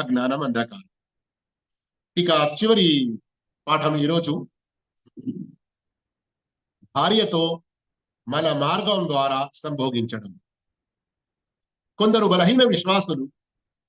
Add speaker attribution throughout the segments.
Speaker 1: అజ్ఞానం అంధకారం. ఇక చివరి పాఠం ఈరోజు. భార్యతో మన మార్గం ద్వారా సంభోగించడం. కొందరు బలహీన విశ్వాసులు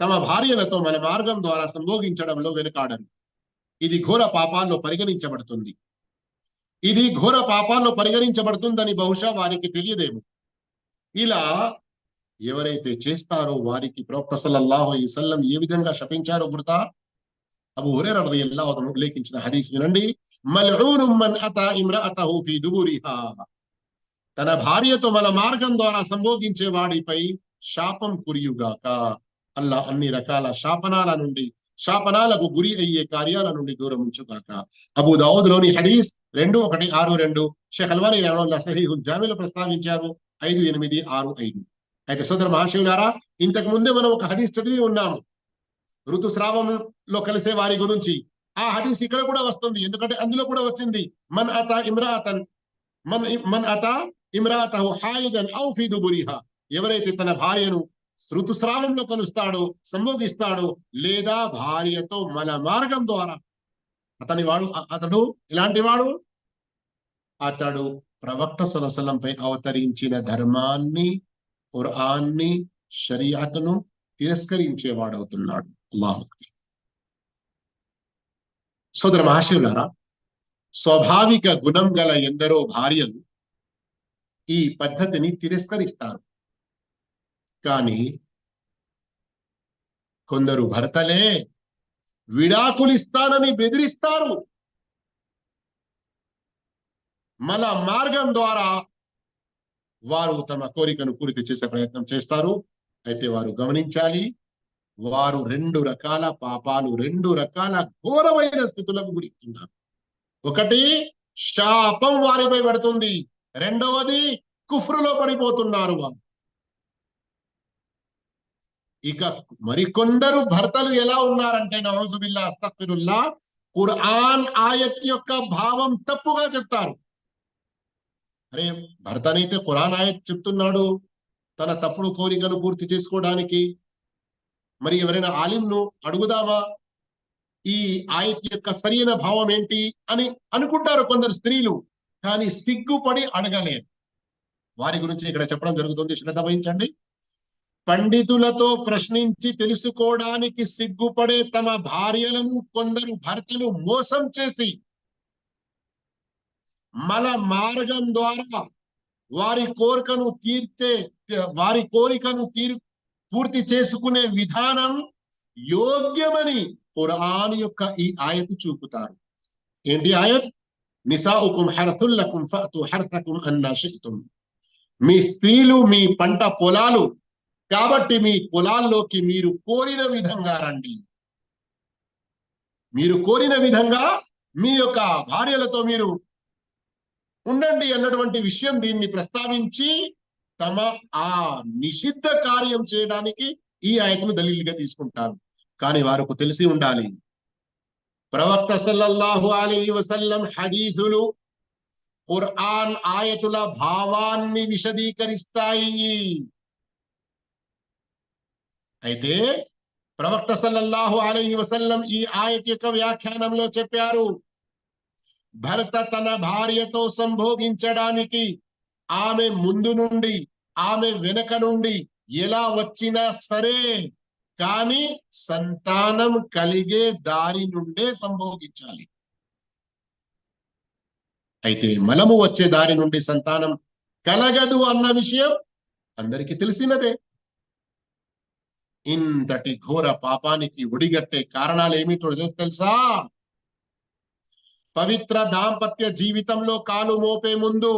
Speaker 1: తమ భార్యలతో మన మార్గం ద్వారా సంభోగించడంలో వెనుకాడరు. ఇది ఘోర పాపాల్లో పరిగణించబడుతుంది. ఇది ఘోర పాపాల్లో పరిగణించబడుతుందని బహుశా వారికి తెలియదేమో. ఇలా ఎవరైతే చేస్తారో వారికి ప్రవక్త సల్లల్లాహు అలైహి ఏ విధంగా శపించారో గుర్తా? అబు హురైరా రలియల్లాహు అతను ఉల్లేఖించిన హదీస్ వినండి. మల్ఊనుం మన్ అతా ఇమ్రఅతహు ఫీ దుబురిహా. తన భార్యతో మన మార్గం ద్వారా సంభోగించే వాడిపై శాపం కురియుగాక అల్లా అన్ని రకాల శాపనాల నుండి శాపనాలకు గురి అయ్యే కార్యాల నుండి దూరం ఉంచుగాక. అబు దావుద్లోని హదీస్ రెండు ఒకటి ఆరు రెండు. షెహల్వాని అల్వానీ రహమల్లా సహీహుల్ జామీలో ప్రస్తావించారు. ఐదు ఎనిమిది ఆరు ఐదు. అయితే సోదర మహాశివులారా ఇంతకు ముందే మనం ఒక హదీస్ చదివి ఉన్నాము. ఋతుస్రావంలో కలిసే వారి గురించి. ఆ హదీస్ ఇక్కడ కూడా వస్తుంది. ఎందుకంటే అందులో కూడా వచ్చింది మన్ అత ఇమ్రాతన్ మన్ మన్ అత ఇమ్రాతహు హాయిదన్ ఔ ఫీ దుబురిహా. ఎవరైతే తన భార్యను ఋతుస్రావంలో కలుస్తాడో సంభోగిస్తాడో లేదా భార్యతో మన మార్గం ద్వారా. అతని వాడు అతడు ఇలాంటి వాడు? అతడు ప్రవక్త సలసలంపై అవతరించిన ధర్మాన్ని ఖురాన్ని షరియాతను తిరస్కరించేవాడవుతున్నాడు అల్లాహ్ సోదర మహాశివులారా స్వాభావిక గుణం గల ఎందరో భార్యలు ఈ పద్ధతిని తిరస్కరిస్తారు కానీ కొందరు భర్తలే విడాకులిస్తానని బెదిరిస్తారు మన మార్గం ద్వారా వారు తమ కోరికను పూర్తి చేసే ప్రయత్నం చేస్తారు. అయితే వారు గమనించాలి వారు రెండు రకాల పాపాలు రెండు రకాల ఘోరమైన స్థితులకు గురిస్తున్నారు ఒకటి శాపం వారిపై పడుతుంది. రెండవది కుఫ్రులో పడిపోతున్నారు వారు. ఇక మరికొందరు భర్తలు ఎలా ఉన్నారంటే నవజుబిల్లా అస్తఫిరుల్లా ఖురాన్ ఆయత్ యొక్క భావం తప్పుగా చెప్తారు. అరే భర్తనైతే ఖురాన్ ఆయత్ చెప్తున్నాడు తన తప్పుడు కోరికను పూర్తి చేసుకోవడానికి. మరి ఎవరైనా ఆలింను అడుగుదామా ఈ ఆయత్ యొక్క సరైన భావం ఏంటి అని అనుకుంటారు కొందరు స్త్రీలు కానీ సిగ్గుపడి అడగలేరు. వారి గురించి ఇక్కడ చెప్పడం జరుగుతుంది. శ్రద్ధ వహించండి. పండితులతో ప్రశ్నించి తెలుసుకోవడానికి సిగ్గుపడే తమ భార్యలను కొందరు భర్తలు మోసం చేసి మన మార్గం ద్వారా వారి కోరికను తీర్చే వారి కోరికను తీరు పూర్తి చేసుకునే విధానం యోగ్యమని ఖురాన్ యొక్క ఈ ఆయతు చూపుతారు. ఏంటి ఆయత్? నిసాఉకుం హరతుల్లకుం ఫఅతు హర్తకుం అన్నా మీ స్త్రీలు మీ పంట పొలాలు కాబట్టి మీ పొలాల్లోకి మీరు కోరిన విధంగా రండి. మీరు కోరిన విధంగా మీ యొక్క భార్యలతో మీరు ఉండండి అన్నటువంటి విషయం దీన్ని ప్రస్తావించి తమ ఆ నిషిద్ధ కార్యం చేయడానికి ఈ ఆయతను దళీలుగా తీసుకుంటారు. కానీ వారికి తెలిసి ఉండాలి ప్రవక్త సల్లల్లాహు అలీ వసల్లం హదీదులు ఖుర్ఆన్ ఆయతుల భావాన్ని విశదీకరిస్తాయి. అయితే ప్రవక్త సల్లల్లాహు అలీ వసల్లం ఈ ఆయత యొక్క వ్యాఖ్యానంలో చెప్పారు భర్త తన భార్యతో సంభోగించడానికి ఆమె ముందు నుండి ఆమె వెనక నుండి ఎలా వచ్చినా సరే కానీ సంతానం కలిగే దారి నుండే సంభోగించాలి. అయితే మలము వచ్చే దారి నుండి సంతానం కలగదు అన్న విషయం అందరికీ తెలిసినదే. ఇంతటి ఘోర పాపానికి ఒడిగట్టే కారణాలు ఏమిటో తెలుసా? పవిత్ర దాంపత్య జీవితంలో కాలు మోపే ముందు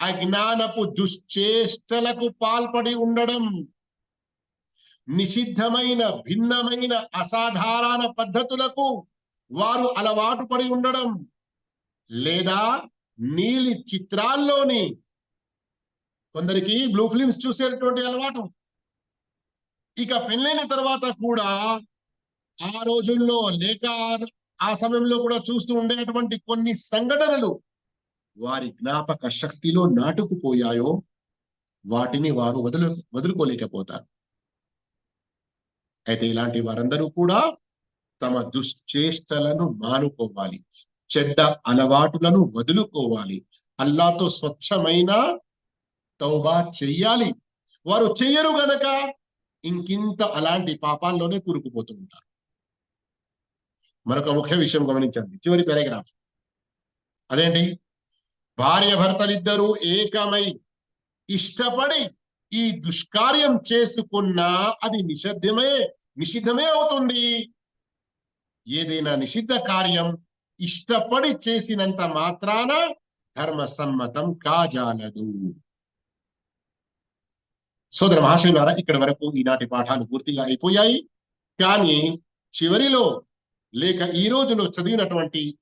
Speaker 1: అజ్ఞానపు దుశ్చేష్టలకు పాల్పడి ఉండడం నిషిద్ధమైన భిన్నమైన అసాధారణ పద్ధతులకు వారు అలవాటు పడి ఉండడం లేదా నీలి చిత్రాల్లోని కొందరికి బ్లూ ఫిలిమ్స్ చూసేటువంటి అలవాటు. ఇక పెళ్ళైన తర్వాత కూడా ఆ రోజుల్లో లేక ఆ సమయంలో కూడా చూస్తూ ఉండేటువంటి కొన్ని సంఘటనలు వారి జ్ఞాపక శక్తిలో నాటుకుపోయాయో వాటిని వారు వదులు వదులుకోలేకపోతారు. అయితే ఇలాంటి వారందరూ కూడా తమ దుశ్చేష్టలను మానుకోవాలి. చెడ్డ అలవాటులను వదులుకోవాలి. అల్లాతో స్వచ్ఛమైన తౌబా చెయ్యాలి. వారు చెయ్యరు గనక ఇంకింత అలాంటి పాపాల్లోనే కూరుకుపోతూ ఉంటారు. మరొక ముఖ్య విషయం గమనించండి. చివరి పారాగ్రాఫ్. అదేంటి? భార్య భర్తలిద్దరూ ఏకమై ఇష్టపడి ఈ దుష్కార్యం చేసుకున్నా అది నిషిద్ధమే నిషిద్ధమే అవుతుంది. ఏదైనా నిషిద్ధ కార్యం ఇష్టపడి చేసినంత మాత్రాన ధర్మ సమ్మతం కాజాలదు. సోదర మహాశయులారా ఇక్కడ వరకు ఈనాటి పాఠాలు పూర్తిగా అయిపోయాయి. కానీ చివరిలో లేక ఈ రోజులో చదివినటువంటి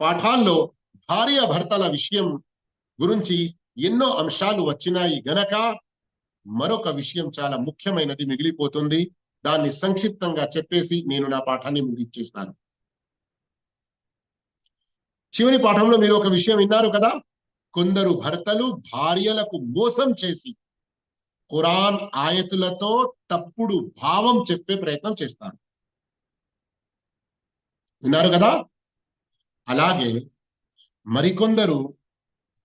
Speaker 1: పాఠాల్లో భార్య భర్తల విషయం గురించి ఎన్నో అంశాలు వచ్చినాయి గనక మరొక విషయం చాలా ముఖ్యమైనది మిగిలిపోతుంది. దాన్ని సంక్షిప్తంగా చెప్పేసి నేను నా పాఠాన్ని ముగించేస్తాను చివరి పాఠంలో మీరు ఒక విషయం విన్నారు కదా? కొందరు భర్తలు భార్యలకు మోసం చేసి ఖురాన్ ఆయతులతో తప్పుడు భావం చెప్పే ప్రయత్నం చేస్తారు. విన్నారు కదా? అలాగే మరికొందరు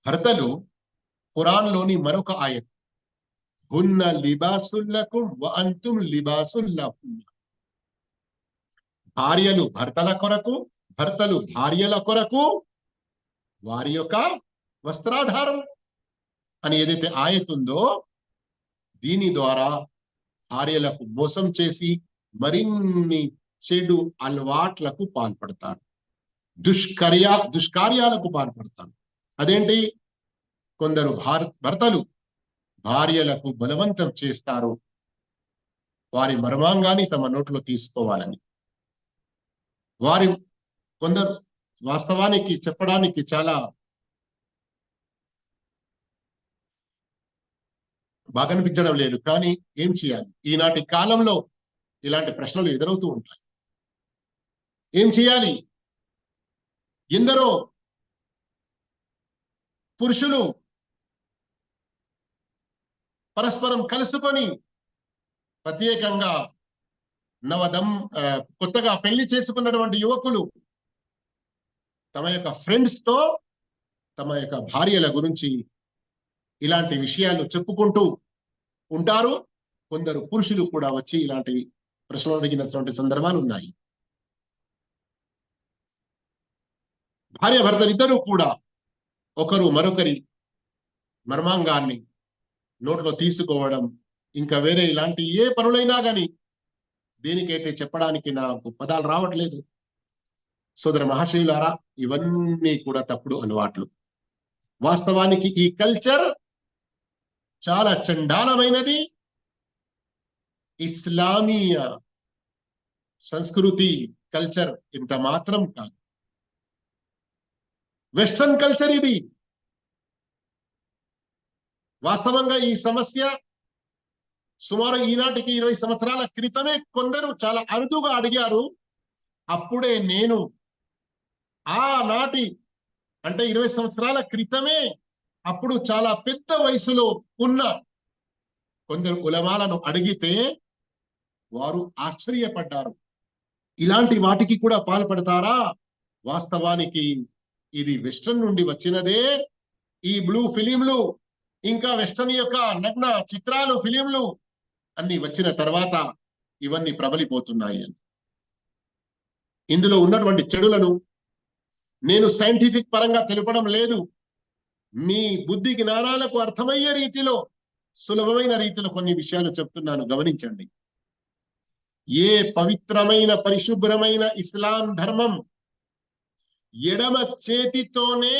Speaker 1: భర్తలు ఖురాన్లోని మరొక ఆయన హున్న లిబాసుల్లకుం వ అంతుం లిబాసుల్లహున్న భార్యలు భర్తల కొరకు భర్తలు భార్యల కొరకు వారి యొక్క వస్త్రాధారం అని ఏదైతే ఆయతుందో దీని ద్వారా భార్యలకు మోసం చేసి మరిన్ని చెడు అలవాట్లకు పాల్పడతారు. దుష్కర్యా దుష్కార్యాలకు పాల్పడతారు. అదేంటి? కొందరు భార భర్తలు భార్యలకు బలవంతం చేస్తారు. వారి మర్మాంగాన్ని తమ నోట్లో తీసుకోవాలని. వారి కొందరు వాస్తవానికి చెప్పడానికి చాలా బాగా అనిపించడం లేదు. కానీ ఏం చేయాలి? ఈనాటి కాలంలో ఇలాంటి ప్రశ్నలు ఎదురవుతూ ఉంటాయి. ఏం చేయాలి? ఎందరో పురుషులు పరస్పరం కలుసుకొని ప్రత్యేకంగా నవదం కొత్తగా పెళ్ళి చేసుకున్నటువంటి యువకులు తమ యొక్క ఫ్రెండ్స్తో తమ యొక్క భార్యల గురించి ఇలాంటి విషయాలు చెప్పుకుంటూ ఉంటారు. కొందరు పురుషులు కూడా వచ్చి ఇలాంటి ప్రశ్నలు అడిగినటువంటి సందర్భాలు ఉన్నాయి. భార్యభర్తలిద్దరూ కూడా ఒకరు మరొకరి మర్మాంగాన్ని నోట్లో తీసుకోవడం ఇంకా వేరే ఇలాంటి ఏ పనులైనా కానీ దేనికైతే చెప్పడానికి నాకు పదాలు రావట్లేదు. సోదర మహాశివులారా ఇవన్నీ కూడా తప్పుడు అలవాట్లు. వాస్తవానికి ఈ కల్చర్ చాలా చండాలమైనది. ఇస్లామీయ సంస్కృతి కల్చర్ ఇంత మాత్రం కాదు. వెస్ట్రన్ కల్చర్ ఇది. వాస్తవంగా ఈ సమస్య సుమారు ఈనాటికి ఇరవై సంవత్సరాల క్రితమే కొందరు చాలా అరుదుగా అడిగారు. అప్పుడే నేను ఆనాటి అంటే ఇరవై సంవత్సరాల క్రితమే అప్పుడు చాలా పెద్ద వయసులో ఉన్న కొందరు కులమాలను అడిగితే వారు ఆశ్చర్యపడ్డారు. ఇలాంటి వాటికి కూడా పాల్పడతారా? వాస్తవానికి ఇది వెస్ట్రన్ నుండి వచ్చినదే ఈ బ్లూ ఫిలింలు ఇంకా వెస్టర్న్ యొక్క నగ్న చిత్రాలు ఫిలింలు అన్ని వచ్చిన తర్వాత ఇవన్నీ ప్రబలిపోతున్నాయి అని. ఇందులో ఉన్నటువంటి చెడులను నేను సైంటిఫిక్ పరంగా తెలుపడం లేదు. మీ బుద్ధి జ్ఞానాలకు అర్థమయ్యే రీతిలో సులభమైన రీతిలో కొన్ని విషయాలు చెప్తున్నాను. గమనించండి. ఏ పవిత్రమైన పరిశుభ్రమైన ఇస్లాం ధర్మం ఎడమ చేతితోనే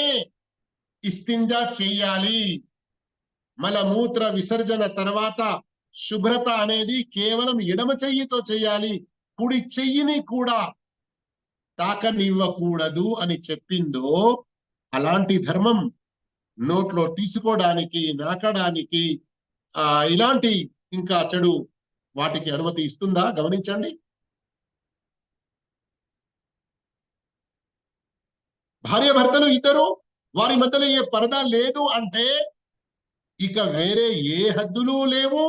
Speaker 1: ఇస్తింజా చెయ్యాలి మలమూత్ర విసర్జన తర్వాత శుభ్రత అనేది కేవలం ఎడమ చెయ్యితో చేయాలి. కుడి చెయ్యిని కూడా తాకనివ్వకూడదు అని చెప్పిందో అలాంటి ధర్మం నోట్లో తీసుకోవడానికి నాకడానికి ఆ ఇలాంటి ఇంకా చెడు వాటికి అనుమతి ఇస్తుందా? గమనించండి. భార్య భర్తలు ఇద్దరు వారి మధ్యలో ఏ పరదా లేదు అంటే ఇక వేరే ఏ హద్దులు లేవు.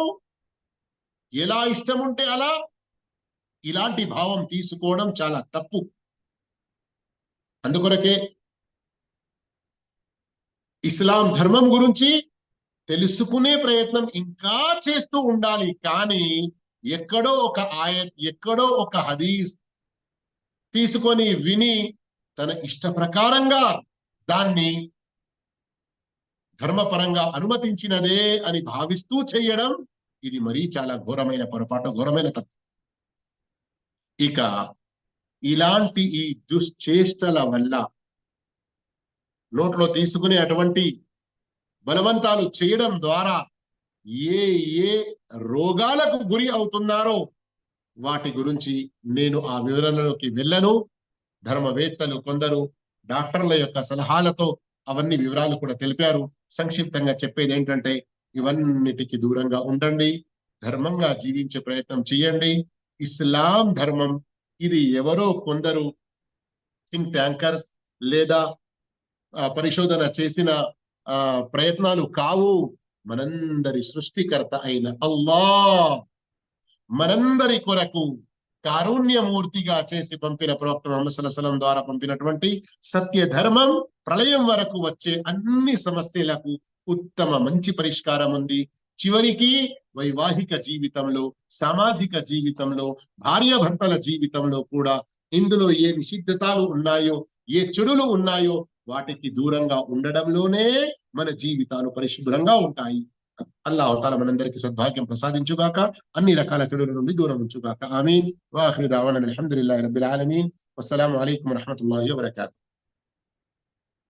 Speaker 1: ఎలా ఇష్టం ఉంటే అలా ఇలాంటి భావం తీసుకోవడం చాలా తప్పు. అందుకొరకే ఇస్లాం ధర్మం గురించి తెలుసుకునే ప్రయత్నం ఇంకా చేస్తూ ఉండాలి. కానీ ఎక్కడో ఒక ఆయ ఎక్కడో ఒక హదీస్ తీసుకొని విని తన ఇష్ట ప్రకారంగా దాన్ని ధర్మపరంగా అనుమతించినదే అని భావిస్తూ చేయడం ఇది మరీ చాలా ఘోరమైన పొరపాటు ఘోరమైన తత్వం ఇక ఇలాంటి ఈ దుశ్చేష్టల వల్ల నోట్లో తీసుకునే అటువంటి బలవంతాలు చేయడం ద్వారా ఏ ఏ రోగాలకు గురి అవుతున్నారో వాటి గురించి నేను ఆ వివరణలోకి వెళ్ళను. ధర్మవేత్తలు కొందరు డాక్టర్ల యొక్క సలహాలతో అవన్నీ వివరాలు కూడా తెలిపారు. సంక్షిప్తంగా చెప్పేది ఏంటంటే ఇవన్నిటికి దూరంగా ఉండండి ధర్మంగా జీవించే ప్రయత్నం చేయండి. ఇస్లాం ధర్మం ఇది ఎవరో కొందరు థింక్ ట్యాంకర్స్ లేదా పరిశోధన చేసిన ఆ ప్రయత్నాలు కావు. మనందరి సృష్టికర్త అయిన అల్లా మనందరి కొరకు కారుణ్యమూర్తిగా చేసి పంపిన ప్రవక్త ముహమ్మద్ ద్వారా పంపినటువంటి సత్య ధర్మం ప్రళయం వరకు వచ్చే అన్ని సమస్యలకు ఉత్తమ మంచి పరిష్కారం ఉంది. చివరికి వైవాహిక జీవితంలో సామాజిక జీవితంలో భార్యాభర్తల జీవితంలో కూడా ఇందులో ఏ నిషిద్ధతాలు ఉన్నాయో ఏ చెడులు ఉన్నాయో వాటికి దూరంగా ఉండడంలోనే మన జీవితాలు పరిశుభ్రంగా ఉంటాయి. అల్లా అవతాల మనందరికీ సద్భాగ్యం ప్రసాదించుగాక అన్ని రకాల చెడుల నుండి దూరం ఉంచుగాక ఆమీన్ వాఖిరు దావానా అల్హమ్దులిల్లాహి రబ్బిల్ ఆలమీన్ వస్సలాము అలైకుం వరహ్మతుల్లాహి వబరకాతుహు